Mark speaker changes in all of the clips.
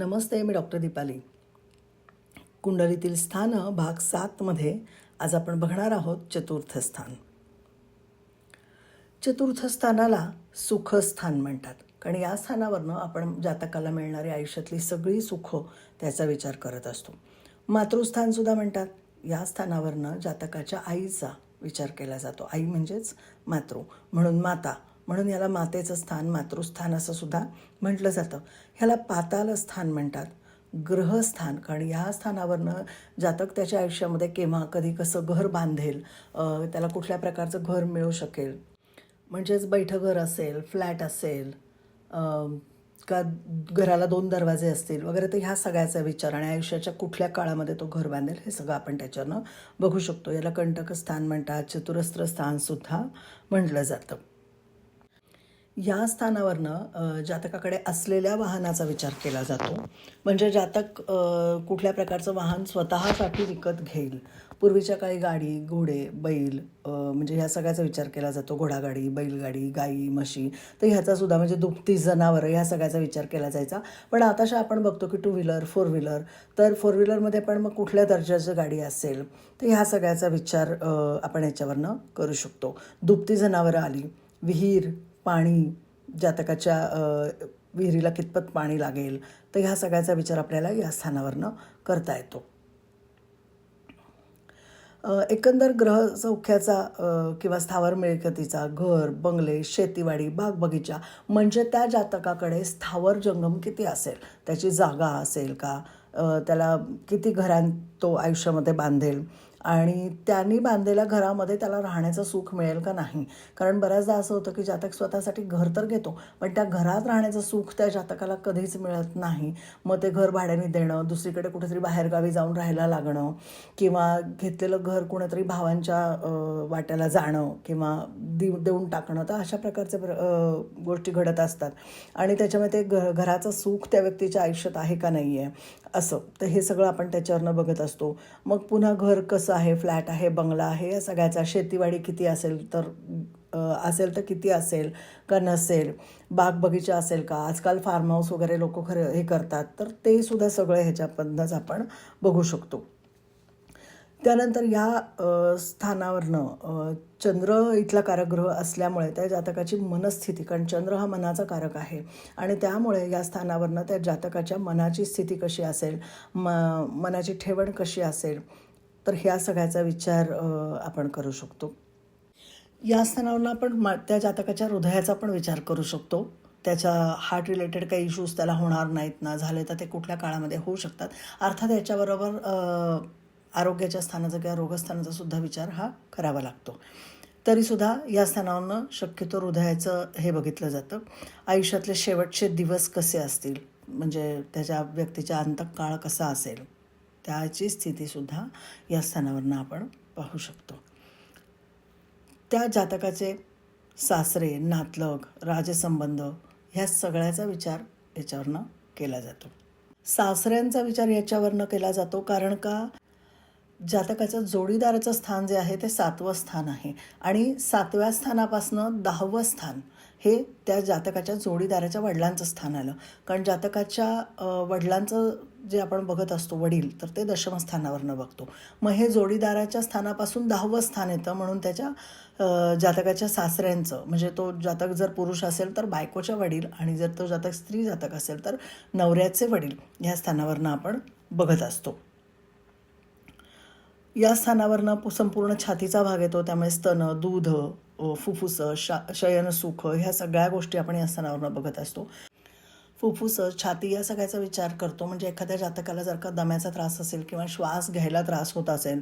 Speaker 1: नमस्ते मी doctor Deepali. कुंडलीतील स्थानं भाग सातमध्ये आज आपण बघणार आहोत चतुर्थ स्थान. चतुर्थ स्थानाला सुखस्थान म्हणतात. कारण या स्थानावरनं आपण जातकाला मिळणारी आयुष्यातली सगळी सुखं त्याचा विचार करत असतो. मातृस्थानसुद्धा म्हणतात. या स्थानावरनं जातकाच्या आईचा विचार केला जातो. आई म्हणजेच मातृ. म्हणून माता. म्हणून याला मातेचं स्थान मातृस्थान असं सुद्धा म्हटलं जातं. ह्याला पाताल स्थान म्हणतात. ग्रहस्थान कारण या स्थानावरनं जातक त्याच्या आयुष्यामध्ये केव्हा कधी कसं घर बांधेल त्याला कुठल्या प्रकारचं घर मिळू शकेल. म्हणजेच बैठघर असेल फ्लॅट असेल का घराला दोन दरवाजे असतील वगैरे तर ह्या सगळ्याचा विचार आणि आयुष्याच्या कुठल्या काळामध्ये तो घर बांधेल हे सगळं आपण त्याच्यानं बघू शकतो. याला कंटक स्थान म्हणतात चतुरस्त्र स्थानसुद्धा म्हटलं जातं. या स्थानावरनं जातकाकडे असलेल्या वाहनाचा विचार केला जातो. म्हणजे जातक कुठल्या प्रकारचं वाहन स्वतःसाठी विकत घेईल? पूर्वीच्या काळी गाडी घोडे बैल म्हणजे ह्या सगळ्याचा विचार केला जातो. घोडागाडी बैलगाडी गाई म्हशी. तर ह्याचासुद्धा म्हणजे दुपती जनावरं ह्या सगळ्याचा विचार केला जायचा. पण आताशा आपण बघतो की टू व्हीलर फोर व्हीलर तर फोर व्हीलरमध्ये पण मग कुठल्या दर्जाची गाडी असेल? तर ह्या सगळ्याचा विचार आपण याच्यावरनं करू शकतो. दुपती जनावरं आली विहीर पाणी जातकाच्या विहिरीला कितपत पाणी लागेल तर ह्या सगळ्याचा विचार आपल्याला या स्थानावरनं करता येतो. एकंदर ग्रह सौख्याचा किंवा स्थावर मिळकतीचा घर बंगले शेतीवाडी बाग बगीचा म्हणजे त्या जातकाकडे स्थावर जंगम किती असेल त्याची जागा असेल का त्याला किती घरां तो आयुष्यामध्ये बांधेल आणि त्यांनी बांधलेल्या घरामध्ये त्याला राहण्याचं सुख मिळेल का नाही? कारण बऱ्याचदा असं होतं की जातक स्वतःसाठी घर तर घेतो पण त्या घरात राहण्याचं सुख त्या जातकाला कधीच मिळत नाही. मग ते घर भाड्याने देणं दुसरीकडे कुठेतरी बाहेरगावी जाऊन राहायला लागणं किंवा घेतलेलं घर कुणातरी भावांच्या वाट्याला जाणं किंवा देऊ देऊन टाकणं तर अशा प्रकारचे प्र- गोष्टी घडत असतात. आणि त्याच्यामध्ये ते घ घराचं सुख त्या व्यक्तीच्या आयुष्यात आहे का नाही आहे असं. तर हे सगळं आपण त्याच्यावरनं बघत असतो. मग पुन्हा घर कसं आहे? फ्लॅट आहे? बंगला आहे? या सगळ्याचा शेतीवाडी किती असेल तर असेल तर किती असेल? का नसेल? बाग बगीचा असेल का? आजकाल फार्म हाऊस वगैरे लोक खरं हे करतात. तर ते सुद्धा सगळं ह्याच्यामधनंच आपण बघू शकतो. त्यानंतर या स्थानावरनं चंद्र इथला कारकग्रह असल्यामुळे त्या जातकाची मनस्थिती कारण चंद्र हा मनाचा कारक आहे. आणि त्यामुळे या स्थानावरनं त्या जातकाच्या मनाची स्थिती कशी असेल म मनाची ठेवण कशी असेल तर ह्या सगळ्याचा विचार आपण करू शकतो. या स्थानावरनं आपण मा त्या जातकाच्या हृदयाचा पण विचार करू शकतो. त्याच्या हार्ट रिलेटेड काही इश्यूज त्याला होणार नाहीत ना झाले तर ते कुठल्या काळामध्ये होऊ शकतात. अर्थात याच्याबरोबर आरोग्याच्या स्थानाचा किंवा रोगस्थानाचा सुद्धा विचार हा करावा लागतो. तरीसुद्धा या स्थानावरनं शक्यतो हृदयाचं हे बघितलं जातं. आयुष्यातले शेवटचे दिवस कसे असतील? म्हणजे त्याच्या व्यक्तीच्या अंतकाळ कसा असेल? त्याची स्थितीसुद्धा या स्थानावरनं आपण पाहू शकतो. त्या जातकाचे सासरे नातलग राजसंबंध ह्या सगळ्याचा विचार याच्यावरनं केला जातो. सासऱ्यांचा विचार याच्यावरनं केला जातो कारण का? जातकाचं जोडीदाराचं स्थान जे आहे ते सातवं स्थान आहे. आणि सातव्या स्थानापासनं दहावं स्थान हे त्या जातकाच्या जोडीदाराच्या वडिलांचं स्थान आलं. कारण जातकाच्या वडिलांचं जे आपण बघत असतो वडील तर ते दशमस्थानावरनं बघतो. मग हे जोडीदाराच्या स्थानापासून दहावं स्थान येतं म्हणून त्याच्या जातकाच्या सासऱ्यांचं म्हणजे तो जातक जर पुरुष असेल तर बायकोच्या वडील आणि जर तो जातक स्त्री जातक असेल तर नवऱ्याचे वडील ह्या स्थानावरनं आपण बघत असतो. या स्थानावरनं संपूर्ण छातीचा भाग येतो त्यामुळे स्तन दूध फुफ्फुसं शा शयनसुख ह्या सगळ्या गोष्टी आपण या स्थानावरनं बघत असतो. फुफ्फुसं छाती या सगळ्याचा विचार करतो म्हणजे एखाद्या जातकाला जर का दम्याचा त्रास असेल किंवा श्वास घ्यायला त्रास होत असेल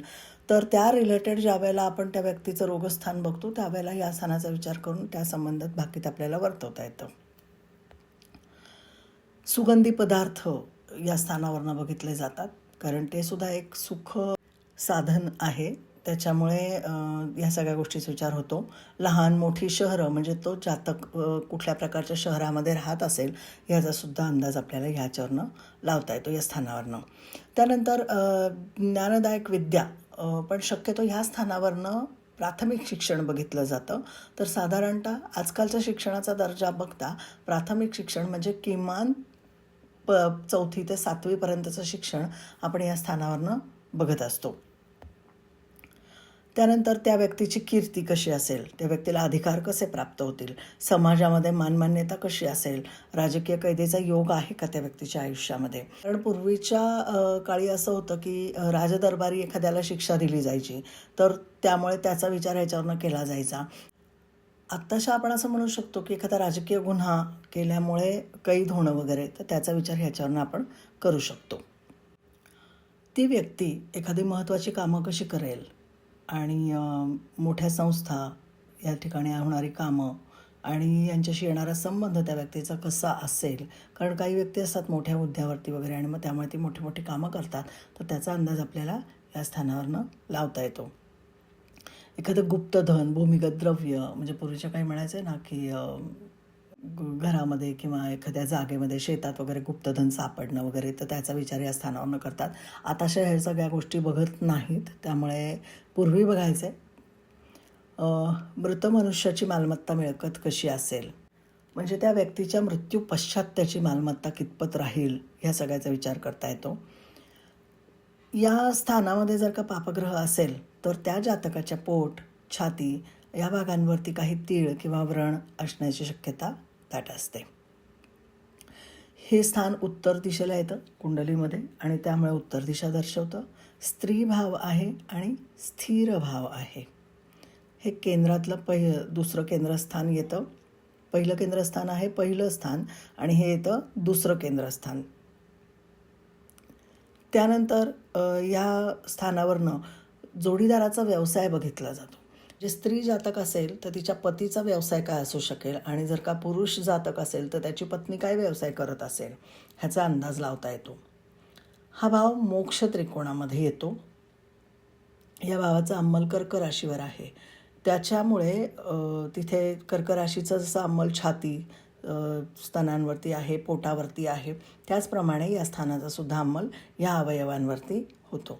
Speaker 1: तर त्या रिलेटेड ज्या वेळेला आपण त्या व्यक्तीचं रोगस्थान बघतो त्यावेळेला या स्थानाचा विचार करून त्या संबंधात बाकीत आपल्याला वर्तवता येतं. सुगंधी पदार्थ या स्थानावरनं बघितले जातात कारण ते सुद्धा एक सुख साधन आहे. त्याच्यामुळे या सगळ्या गोष्टीचा विचार होतो. लहान मोठी शहरं म्हणजे तो जातक कुठल्या प्रकारच्या शहरामध्ये राहत असेल ह्याचासुद्धा अंदाज आपल्याला ह्याच्यावरनं लावता येतो या स्थानावरनं. त्यानंतर ज्ञानदायक विद्या पण शक्यतो ह्या स्थानावरनं प्राथमिक शिक्षण बघितलं जातं. तर साधारणतः आजकालच्या शिक्षणाचा दर्जा बघता प्राथमिक शिक्षण म्हणजे किमान प चौथी ते सातवीपर्यंतचं शिक्षण आपण या स्थानावरनं बघत असतो. त्यानंतर त्या व्यक्तीची कीर्ती कशी असेल? त्या व्यक्तीला अधिकार कसे प्राप्त होतील? समाजामध्ये मानमान्यता कशी असेल? राजकीय कैदेचा योग आहे का त्या व्यक्तीच्या आयुष्यामध्ये? कारण पूर्वीच्या काळी असं होतं की राजदरबारी एखाद्याला शिक्षा दिली जायची तर त्यामुळे त्याचा विचार ह्याच्यावरनं केला जायचा. आत्ताशा आपण असं म्हणू शकतो की एखादा राजकीय गुन्हा केल्यामुळे कैद होणं वगैरे तर त्याचा विचार ह्याच्यावरनं आपण करू शकतो. ती व्यक्ती एखादी महत्त्वाची कामं कशी करेल? आणि मोठ्या संस्था या ठिकाणी होणारी कामं आणि यांच्याशी येणारा संबंध त्या व्यक्तीचा कसा असेल? कारण काही व्यक्ती असतात मोठ्या हुद्द्यावरती वगैरे आणि मग त्यामुळे ती मोठी मोठी कामं करतात. तर त्याचा अंदाज आपल्याला या स्थानावरनं लावता येतो. एखादं गुप्तधन भूमिगत द्रव्य म्हणजे पूर्वीच्या काही म्हणायचं ना की घरामध्ये किंवा एखाद्या जागेमध्ये शेतात वगैरे गुप्तधन सापडणं वगैरे तर त्याचा विचार या स्थानावर न करतात. आताशा ह्या सगळ्या गोष्टी बघत नाहीत. त्यामुळे पूर्वी बघायचे आहे मृत मनुष्याची मालमत्ता मिळकत कशी असेल? म्हणजे त्या व्यक्तीच्या मृत्यू पश्चात त्याची मालमत्ता कितपत राहील ह्या सगळ्याचा विचार करता येतो. या स्थानामध्ये जर का पापग्रह असेल तर त्या जातकाच्या पोट छाती या भागांवरती काही तीळ किंवा व्रण असण्याची शक्यता दाट असते. हे स्थान उत्तर दिशेला येतं कुंडलीमध्ये आणि त्यामुळे उत्तर दिशा दर्शवतं. स्त्री भाव आहे आणि स्थिर भाव आहे. हे केंद्रातलं पहि दुसरं केंद्रस्थान येतं. पहिलं केंद्रस्थान आहे पहिलं स्थान आणि हे येतं दुसरं केंद्रस्थान. त्यानंतर या स्थानावरनं जोडीदाराचा व्यवसाय बघितला जातो. जे स्त्री जातक असेल तर तिच्या पतीचा व्यवसाय काय असू शकेल? आणि जर का पुरुष जातक असेल तर त्याची पत्नी काय व्यवसाय करत असेल? ह्याचा अंदाज लावता येतो. हा भाव मोक्ष त्रिकोणामध्ये येतो. या भावाचा अंमल कर्क राशीवर आहे. त्याच्यामुळे तिथे कर्क राशीचं जसं अंमल छाती स्तनांवरती आहे पोटावरती आहे त्याचप्रमाणे या स्थानाचा सुद्धा अंमल या अवयवांवरती होतो.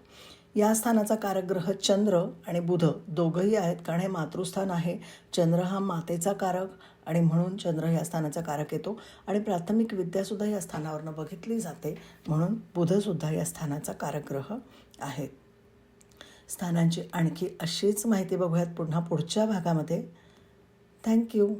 Speaker 1: या स्थानाचा कारकग्रह चंद्र आणि बुध दोघंही आहेत कारण हे मातृस्थान आहे. चंद्र हा मातेचा कारक आणि म्हणून चंद्र या स्थानाचा कारक येतो. आणि प्राथमिक विद्यासुद्धा या स्थानावरनं बघितली जाते म्हणून बुधसुद्धा या स्थानाचा कारकग्रह आहे. स्थानांची आणखी अशीच माहिती बघूयात पुन्हा पुढच्या भागामध्ये. थँक्यू